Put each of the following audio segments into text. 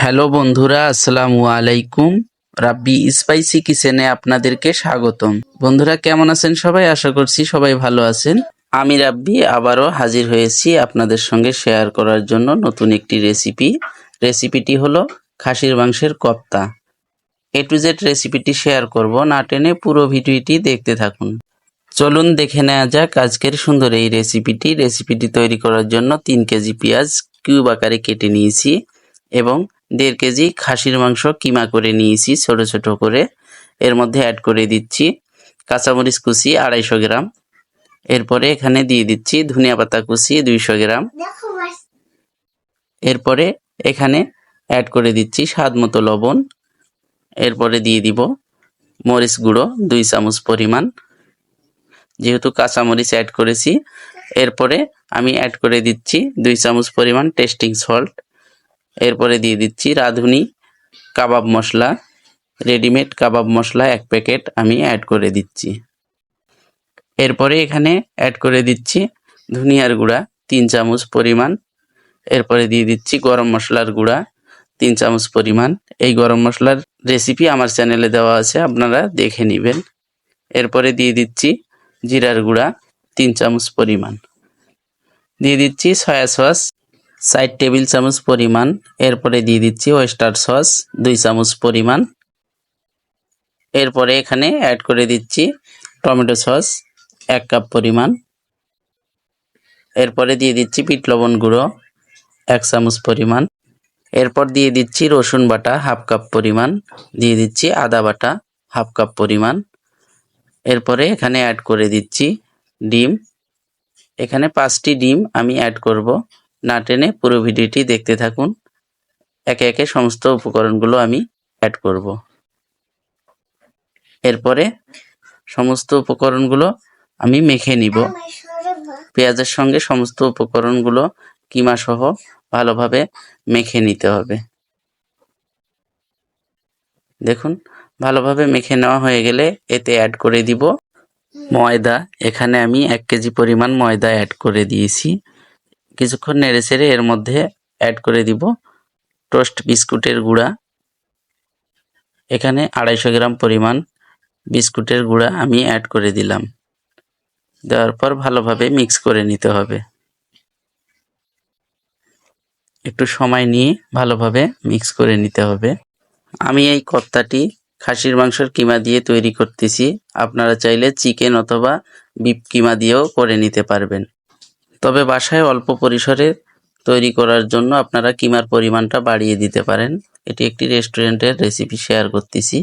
Hello বন্ধুরা, আসসালামু আলাইকুম। রাব্বি স্পাইসি কিচেনে আপনাদেরকে স্বাগতম। বন্ধুরা, কেমন আছেন সবাই? আশা করছি সবাই ভালো আছেন। আমি রাব্বি, আবারও হাজির হয়েছি আপনাদের সঙ্গে শেয়ার করার জন্য নতুন একটি রেসিপি। রেসিপিটি হলো খাসির মাংসের কপ্তা। এ টু জেড রেসিপিটি শেয়ার করব, না টেনে পুরো ভিডিওটি দেখতে থাকুন। চলুন দেখে নেওয়া যাক আজকের সুন্দর এই রেসিপিটি। রেসিপিটি তৈরি করার জন্য তিন কেজি পেঁয়াজ কিউব আকারে কেটে নিয়েছি এবং দেড় কেজি খাসির মাংস কিমা করে নিয়েছি ছোট ছোট করে। এর মধ্যে অ্যাড করে দিচ্ছি কাঁচামরিচ কুচি আড়াইশো গ্রাম। এরপরে এখানে দিয়ে দিচ্ছি ধনিয়া পাতা কুচি দুইশো গ্রাম। এরপরে এখানে অ্যাড করে দিচ্ছি স্বাদ মতো লবণ। এরপরে দিয়ে দিব মরিচ গুঁড়ো দুই চামচ পরিমাণ। যেহেতু কাঁচামরিচ অ্যাড করেছি এরপরে আমি অ্যাড করে দিচ্ছি দুই চামচ পরিমাণ টেস্টিং সল্ট এরপরে দিয়ে দিচ্ছি রাঁধুনি, কাবাব মশলা, রেডিমেড কাবাব মশলা এক প্যাকেট আমি অ্যাড করে দিচ্ছি। এরপরে এখানে অ্যাড করে দিচ্ছি ধনিয়ার গুঁড়া তিন চামচ পরিমাণ। এরপরে দিয়ে দিচ্ছি গরম মশলার গুঁড়া তিন চামচ পরিমাণ। এই গরম মশলার রেসিপি আমার চ্যানেলে দেওয়া আছে, আপনারা দেখে নেবেন। এরপরে দিয়ে দিচ্ছি জিরার গুঁড়া তিন চামচ পরিমাণ। দিয়ে দিচ্ছি সয়া সস ষাট টেবিল চামচ পরিমাণ, এরপরে দিয়ে দিচ্ছি ওয়েস্টার সস দুই চামচ পরিমাণ। এরপরে এখানে অ্যাড করে দিচ্ছি টমেটো সস এক কাপ পরিমাণ। এরপরে দিয়ে দিচ্ছি পিট লবণ গুঁড়ো, এক চামচ পরিমাণ। এরপর দিয়ে দিচ্ছি রসুন বাটা, হাফ কাপ পরিমাণ। দিয়ে দিচ্ছি আদা বাটা, হাফ কাপ পরিমাণ। এরপরে এখানে অ্যাড করে দিচ্ছি ডিম। এখানে পাঁচটি ডিম আমি অ্যাড করব। না টেনে পুরো ভিডিওটি দেখতে থাকুন। একে একে সমস্ত উপকরণগুলো আমি অ্যাড করব। এরপরে সমস্ত উপকরণগুলো আমি মেখে নিব। পেঁয়াজের সঙ্গে সমস্ত উপকরণগুলো কিমা সহ ভালোভাবে মেখে নিতে হবে। দেখুন, ভালোভাবে মেখে নেওয়া হয়ে গেলে এতে অ্যাড করে দিব ময়দা। এখানে আমি এক কেজি পরিমাণ ময়দা অ্যাড করে দিয়েছি। কিছুক্ষণ নেড়ে ছেড়ে এর মধ্যে অ্যাড করে দিব টোস্ট বিস্কুটের গুঁড়া। এখানে আড়াইশো গ্রাম পরিমাণ বিস্কুটের গুঁড়া আমি অ্যাড করে দিলাম। দেওয়ার পর ভালোভাবে মিক্স করে নিতে হবে। একটু সময় নিয়ে ভালোভাবে মিক্স করে নিতে হবে। আমি এই কপ্তাটি খাসির মাংসের কিমা দিয়ে তৈরি করতেছি। আপনারা চাইলে চিকেন অথবা বিপ কিমা দিয়েও করে নিতে পারবেন। তবে বাসায় অল্প পরিসরে তৈরি করার জন্য আপনারা কিমার পরিমাণটা বাড়িয়ে দিতে পারেন। এটি একটি রেস্টুরেন্টের রেসিপি শেয়ার করতেছি।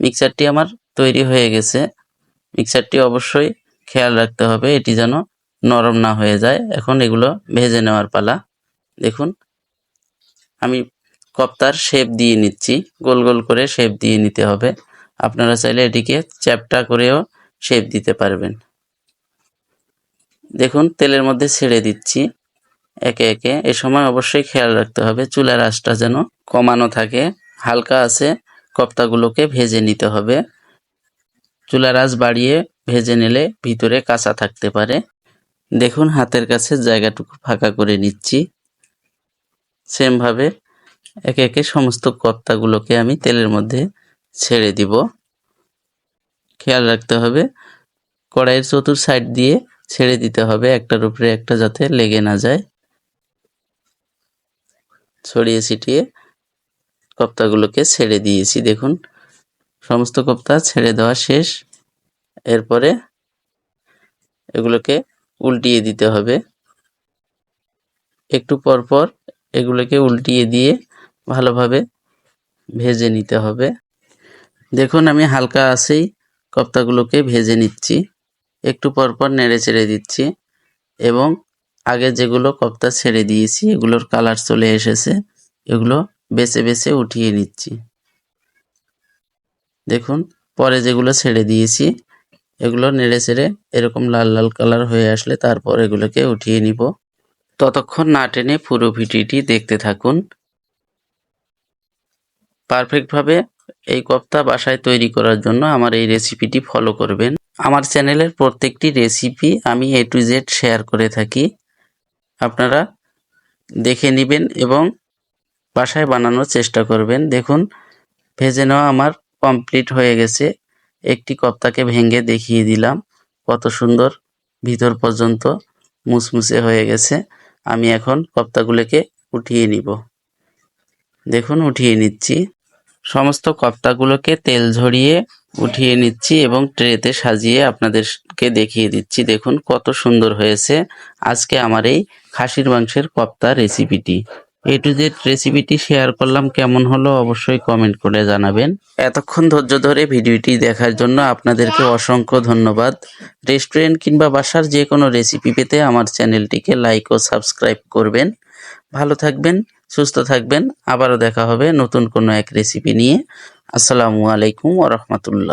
মিক্সারটি আমার তৈরি হয়ে গেছে। মিক্সারটি অবশ্যই খেয়াল রাখতে হবে, এটি যেন নরম না হয়ে যায়। এখন এগুলো ভেজে নেওয়ার পালা। দেখুন, আমি কপ্তার শেপ দিয়ে নিচ্ছি। গোল গোল করে শেপ দিয়ে নিতে হবে। আপনারা চাইলে এটিকে চ্যাপটা করেও শেপ দিতে পারবেন। দেখুন, তেলের মধ্যে ছেড়ে দিচ্ছি। একে একে, এ সময় অবশ্যই খেয়াল রাখতে হবে, চুলার আঁচটা যেন কমানো থাকে। হালকা আছে, কপ্তাগুলোকে ভেজে নিতে হবে। চুলার আঁচ বাড়িয়ে ভেজে নিলে ভিতরে কাঁচা থাকতে পারে। দেখুন, হাতের কাছে জায়গাটুকু ফাঁকা করে নিচ্ছি। সেমভাবে একে একে সমস্ত কপ্তাগুলোকে আমি তেলের মধ্যে ছেড়ে দিব। খেয়াল রাখতে হবে, কড়াইয়ের চতুর সাইড দিয়ে ছেড়ে দিতে হবে, একটার উপরে একটা যাতে লেগে না যায়। ছড়িয়ে ছিটিয়ে কপ্তাগুলোকে ছেড়ে দিয়েছি, দেখুন। সমস্ত কপ্তা ছেড়ে দেওয়া শেষ। এরপরে এগুলোকে উল্টিয়ে দিতে হবে। একটু পর পর এগুলোকে উল্টিয়ে দিয়ে ভালোভাবে ভেজে নিতে হবে। দেখুন, আমি হালকা আছেই কপ্তাগুলোকে ভেজে নিচ্ছি। একটু পর পর নেড়ে চেড়ে দিচ্ছি এবং আগে যেগুলো কপ্তা ছেড়ে দিয়েছি, এগুলোর কালার চলে এসেছে, এগুলো বেছে বেছে উঠিয়ে নিচ্ছি। দেখুন, পরে যেগুলো ছেড়ে দিয়েছি, এগুলো নেড়ে ছেড়ে এরকম লাল লাল কালার হয়ে আসলে তারপর এগুলোকে উঠিয়ে নিব। ততক্ষণ না টেনে পুরো ভিডিওটি দেখতে থাকুন। পারফেক্টভাবে এই কপ্তা বাসায় তৈরি করার জন্য আমার এই রেসিপিটি ফলো করবেন। আমার চ্যানেলের প্রত্যেকটি রেসিপি আমি এ টু জেড শেয়ার করে থাকি। আপনারা দেখে নেবেন এবং বাসায় বানানোর চেষ্টা করবেন। দেখুন, ভেজে নেওয়া আমার কমপ্লিট হয়ে গেছে। একটি কপ্তাকে ভেঙে দেখিয়ে দিলাম। কত সুন্দর ভিতর পর্যন্ত মুসমুসে হয়ে গেছে। আমি এখন কপ্তাগুলোকে উঠিয়ে নিব। দেখুন, উঠিয়ে নিচ্ছি। সমস্ত কপ্তাগুলোকে তেল ঝরিয়ে উঠিয়ে নিচ্ছি এবং ট্রেতে সাজিয়ে আপনাদেরকে দেখিয়ে দিচ্ছি। দেখুন কত সুন্দর হয়েছে আজকে আমার এই খাসির মাংসের কপ্তা রেসিপিটি। এ টু জেড রেসিপিটি শেয়ার করলাম, কেমন হলো অবশ্যই কমেন্ট করে জানাবেন। এতক্ষণ ধৈর্য ধরে ভিডিওটি দেখার জন্য আপনাদেরকে অসংখ্য ধন্যবাদ। রেস্টুরেন্ট কিংবা বাসার যে কোনো রেসিপি পেতে আমার চ্যানেলটিকে লাইক ও সাবস্ক্রাইব করবেন। ভালো থাকবেন সুস্থ থাকবেন। আবারও দেখা হবে নতুন কোনো এক রেসিপি নিয়ে। আসসালামু আলাইকুম ওরহমতুল্লাহ